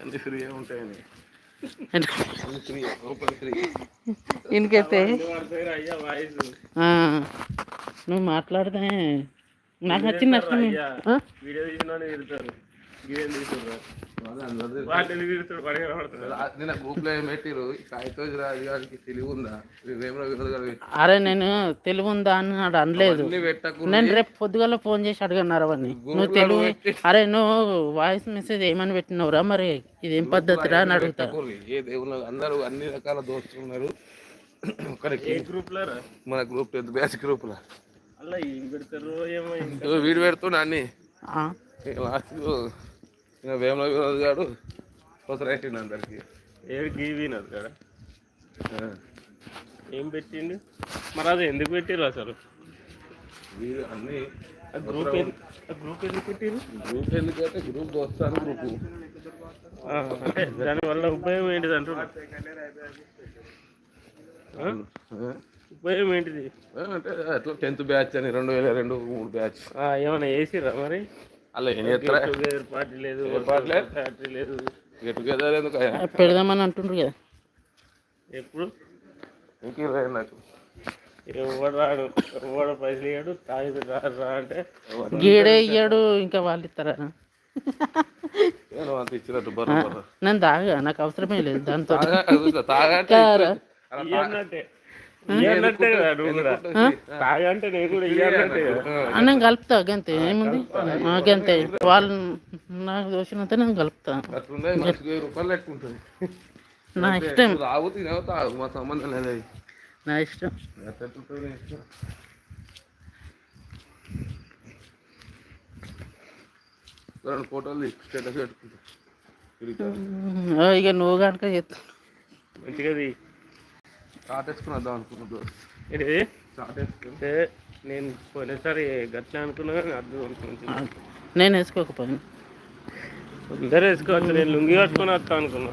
అన్ని ఉంటాయని. ఆ, నువ్వు మాట్లాడితే నాకు నచ్చింది నష్టం? వీడియో తీసిన నిన్న ఏం పెట్టిరు రాజు గారికి తెలివి ఉందా అరే నేను తెలివి ఉందా అని ఆడు అనలేదు. నేను రేపు పొద్దుగాల ఫోన్ చేసి అడిగన్నారు అవన్నీ నువ్వు తెలివి అరే నువ్వు వాయిస్ మెసేజ్ ఏమని పెట్టినవురా మరి? ఇదేం పద్ధతిరా అని అడుగుతా. పెట్టకూరి. ఏ దేవుళ్ళు అందరూ అన్ని రకాల దోస్తులు ఉన్నారు. ఒకరికి ఏ గ్రూప్లో రా? మన గ్రూప్ టెన్త్ బ్యాచ్ గ్రూప్ వీడు పెడుతున్నా అన్ని. ఆ, లాస్ట్ వేమలో వినోద్ గారు కొసరైండు అందరికి. ఏడు గీవినది కదా ఏం పెట్టిండు? మరి అది ఎందుకు పెట్టిర్రు అసలు? అన్ని గ్రూప్ గ్రూప్ ఎందుకు పెట్టిర్రు? గ్రూప్ ఎందుకంటే గ్రూప్ దోస్తాను గ్రూప్. దానివల్ల ఉపయోగం ఏంటిది అంటున్నా? ఆ? ఉపయోగం ఏంటిది? అంటే అట్లా టెన్త్ బ్యాచ్ అని రెండు వేల రెండు మూడు బ్యాచ్. ఏమైనా వేసిర్రా మరి? అలా ఏం చేస్తారా? టుగెదర్ పార్టీ లేదు పార్టీ లేదు? గెట్ టుగెదర్ ఎందుకు? పెడదామని అంటుండ్రు కదా. ఎప్పుడు? ఇంక నాకు. ఎవడు రాడు? ఎవడు పైసలు ఇయ్యాడు? తాగి రాడు రా అంటే గీడే ఇయ్యాడు ఇంకా వాళ్ళు ఇస్తారా? నేను అంత ఇచ్చినట్టు బర్ర బర్ర. నేను తాగా నాకు అవసరమే లేదు దాంతో. తాగా తాగా అంటే కారా? ఇయ్యన్నట్టే ఇయ్యన్నట్టే కదా నువ్వు కూడా తాగంటే నేను కూడా ఇయ్యన్నట్టే కదా ఆ, నేను కలుపుతా గంతే. ఏముంది? గంతే. వాళ్ళు నాకు దోషినంత నేను కలుపుతా. నా ఇష్టం. నా ఇష్టం. ఫోటోలు స్టేటస్ పెట్టుకుంటా. ఇక నువ్వు కనుక చేస్తా మంచిగా అది చాట్ వేసుకుని వద్దాం అనుకున్నాడు ఇది చాట్ వేసుకుని అంటే నేను పోయినసారి గట్లా అనుకున్నా కానీ అర్థం అనుకున్నాను నేను వేసుకోకపోయాను. అందరూ వేసుకోవచ్చు నేను లుంగి కట్టుకొని వస్తా అనుకున్నా.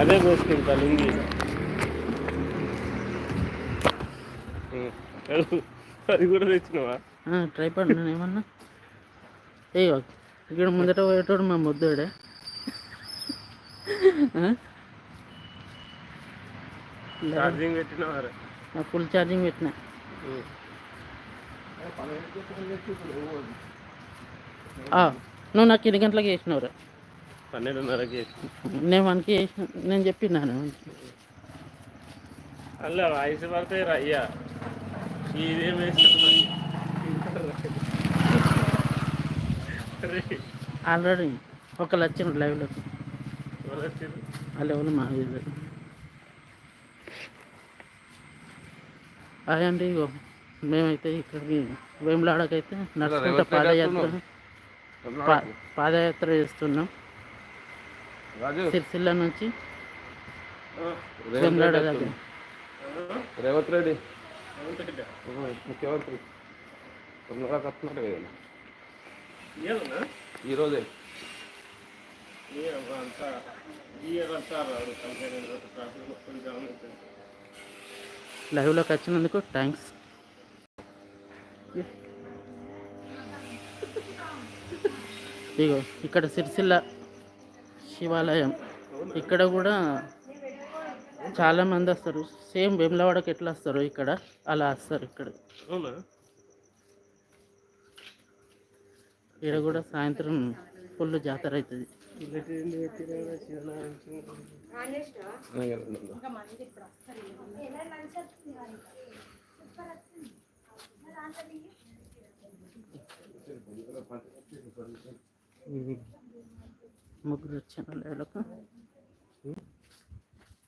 అదే ఇంకా లుంగి. అది కూడా తెచ్చినావా? ట్రై పడి నేను ఏమన్నా? అయ్యో ఇక్కడ ముందట పోయేటోడు మా ముద్దుడే ఛార్జింగ్ పెట్టినావా రే? ఫుల్ ఛార్జింగ్ పెట్టిన. నువ్వు నాకు ఎన్ని గంటలకు చేసినవురా? పన్నెండున్నరకి నేను మనకి చేసిన నేను చెప్పినాను అలా వాయిస్ పడతాయి రా అయ్యా. ఇదేం ఆల్రెడీ ఒక లక్ష లైవ్లో ఎవరు వచ్చారు ఆ లెవెల్ మా అదే అండి ఇగో మేమైతే ఇక్కడికి వేములాడకైతే నడుచుకుంటా పాదయాత్ర పా పాదయాత్ర చేస్తున్నాం రాజు సిరిసిల్ల నుంచి రేవంత్ వేములాడ దగ్గర. రేవంత్ రెడ్డి ముఖ్యమంత్రి వస్తున్నాడు కదా ఈరోజే అంతా ఇయర్ అంతా లైవ్లోకి వచ్చినందుకు థ్యాంక్స్. ఇగో ఇక్కడ సిరిసిల్ల శివాలయం. ఇక్కడ కూడా చాలా మంది వస్తారు. సేమ్ వేములవాడకి ఎట్లా వస్తారు ఇక్కడ అలా వస్తారు ఇక్కడ. ఇక్కడ కూడా సాయంత్రం ఫుల్ జాతర అవుతుంది ఇలాంటి పెట్టినా శివనారాయణ ముగ్గురు వచ్చాను లైవ్లకు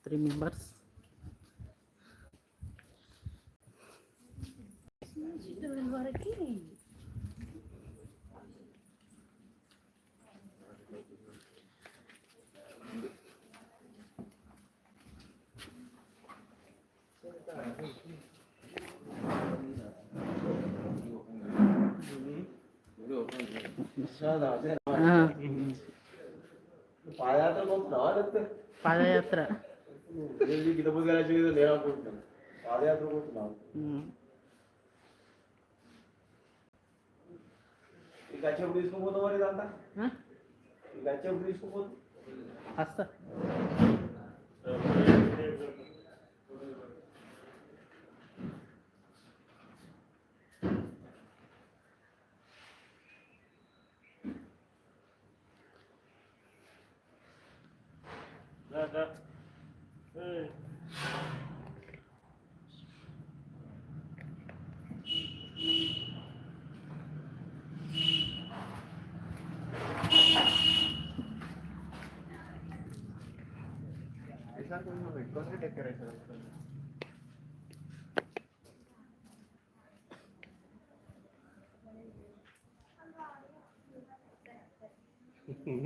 త్రీ మెంబర్స్ పాదయాత్ర ఉమ్. ఆ? వస్తా దా,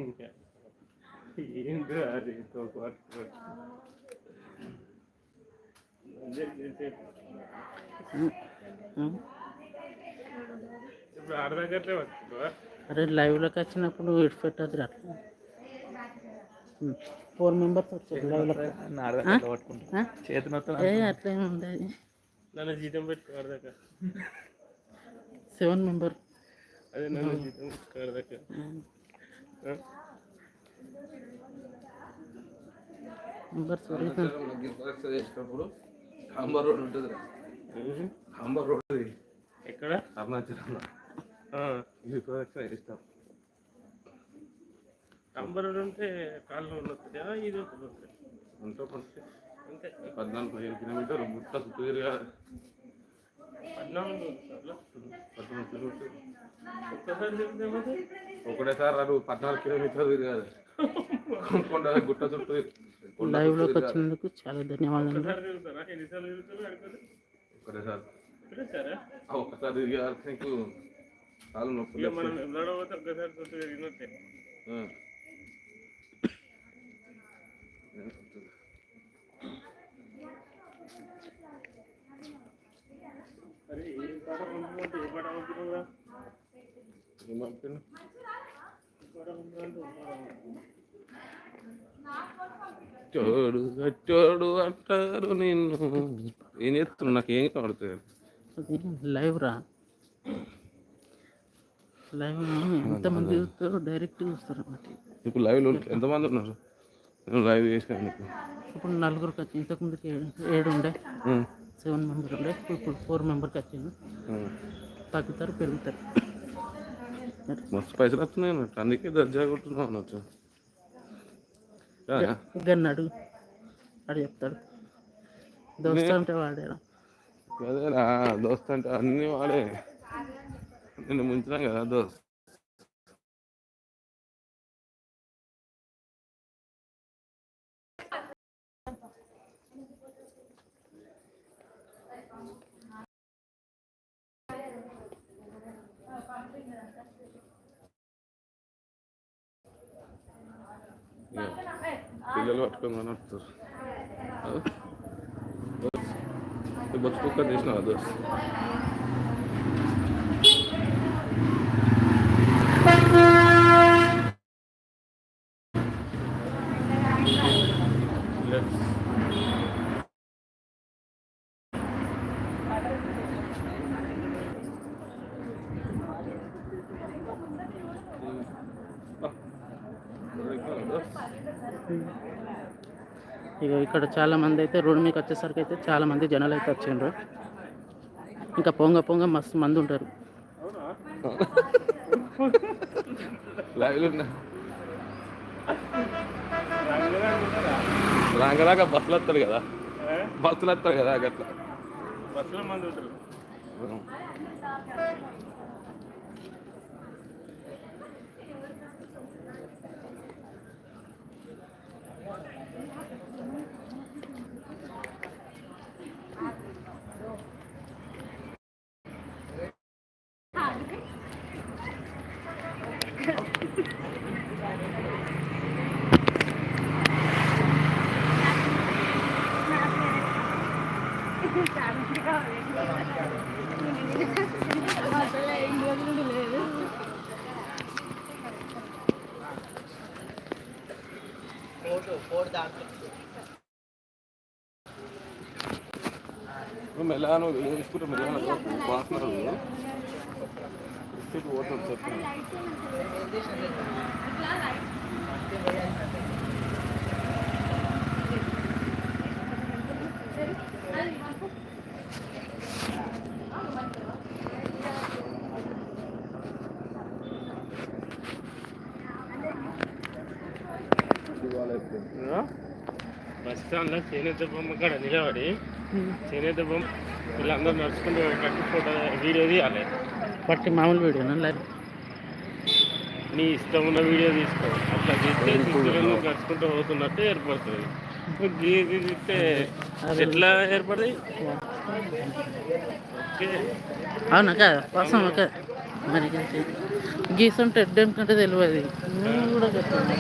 ఏంటి అది ఇప్పుడు ఆడదాకట్లే వస్తుందా అరే లైవ్లోకి వచ్చినప్పుడు ఇటు పెట్టద్దు అట్లా ఫోర్ మెంబర్స్ వచ్చారు? ఏ అట్లా ఉండదు సెవెన్ మెంబర్ అదే నన్ను జీతం పెట్టుకో ఆడదాకా మెంబర్స్ కాంబర్ రోడ్ ఉంటుంది కాంబర్ రోడ్ ఎక్కడ? అరుణాచలంలో. ఇది ప్రదక్షిణ చేస్తాం అంబరుడు ఉంటే కాళ్ళు ఉండొచ్చు ఇది ఉంటుంది కొంత అంతే పద్నాలుగు పదిహేను కిలోమీటర్లు గుట్ట చుట్టూ తిరిగా పద్నాలుగు. పద్నాలుగు ఒక్కసారి ఏమవుతుంది? ఒకటేసారి రాదు పద్నాలుగు కిలోమీటర్లు తిరగాలి. కొండ గుట్ట చుట్టూ లైవ్లోకి. వచ్చినందుకు చాలా ధన్యవాదాలు ఒకటేసారి. ఒక్కసారి నీకు కాళ్ళు నొప్పి మనం ఒక్కసారి చుట్టూ తిరిగినట్టే అరే ఏ పాట పంపుకుంటే ఏ పాట పంపుకున్నా ఏమంటున్నా పాట పంపుకుంటే ఏ పాట పంపుకున్నా? చోడు చోడు అంటారు నిన్ను. ఏం చేస్తున్నావు? నాకు ఏం కనబడుతుంది లైవ్ రా. లైవ్ ఎంతమంది చూస్తారో డైరెక్ట్ చూస్తారు అన్నమాట. ఇప్పుడు లైవ్లో ఎంతమంది ఉన్నారు? నేను లైవ్ చేసాను ఇప్పుడు నలుగురికి వచ్చి ఇంతకుముందుకి ఏడు ఉండే. సెవెన్ మెంబర్ ఉండే. ఇప్పుడు ఫోర్ మెంబర్కి వచ్చింది. తగ్గుతారు పెరుగుతారు. మస్తు పైసలు వస్తున్నాయి అన్నట్టు. అందుకే దర్జా కొట్టున్నావు అన్నట్టు. కాదా? గన్ను అడుగు. అడు చెప్తాడు. దోస్త అంటే వాడేరా అదేరా దోస్త్ అంటే అన్నీ వాడే. నిన్ను ముంచినాం కదా దోస్త్. పిల్లలు పట్టుకొని నడుస్తారు బొచ్చు కుక్క తీసిన దోస్త్ ఇక ఇక్కడ చాలా మంది అయితే రోడ్డు మీకు వచ్చేసరికి అయితే చాలా మంది జనాలు అయితే వచ్చిండ్రు. ఇంకా పొంగ పొంగ మస్తు మంది ఉంటారు. రాంగరాక బస్సులు వస్తారు కదా. బస్సులు వస్తారు కదా గట్లా బస్సులో మంది ఉంటారు. కోడి దాంట్లో మెలాను వేసుకుంటే మెలాను వాసన ఓటర్ చెప్పండి Thank you. స్టాండ్లో చేనేత బొమ్మ కాడ నిలబడి చేనేత బొమ్మ వీళ్ళందరూ నడుచుకుంటూ కట్టి ఫోటో వీడియో తీయాలి. పట్టి మామూలు వీడియోనా లేదు నీ ఇష్టం ఉన్న వీడియో తీసుకో. అట్లా తీస్తే నడుచుకుంటూ పోతున్నట్టు ఏర్పడుతుంది. గీది తీస్తే ఎట్లా ఏర్పడతాయి? ఓకే. అవునా కదా వాస్తవం కదా మరి గీసుంటే ఎడ్డనుకుంటే తెలియదు. కూడా చెప్పండి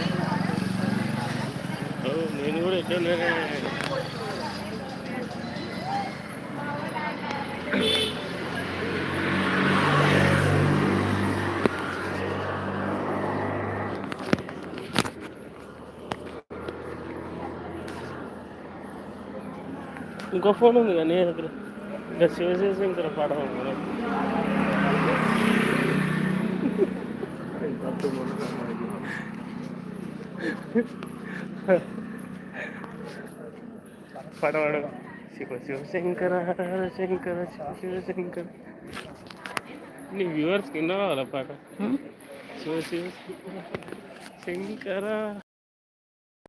ఇంకో ఫోన్ ఉంది కానీ దగ్గర ఇంకా సేవ్ చేసి ఇంకా పడవ పడవాడు శివ శివశంకర శంకర శివ శివశంకర నీ వ్యూవర్స్కి ఎన్నో రావాల పాట? శివ శివ శంకర.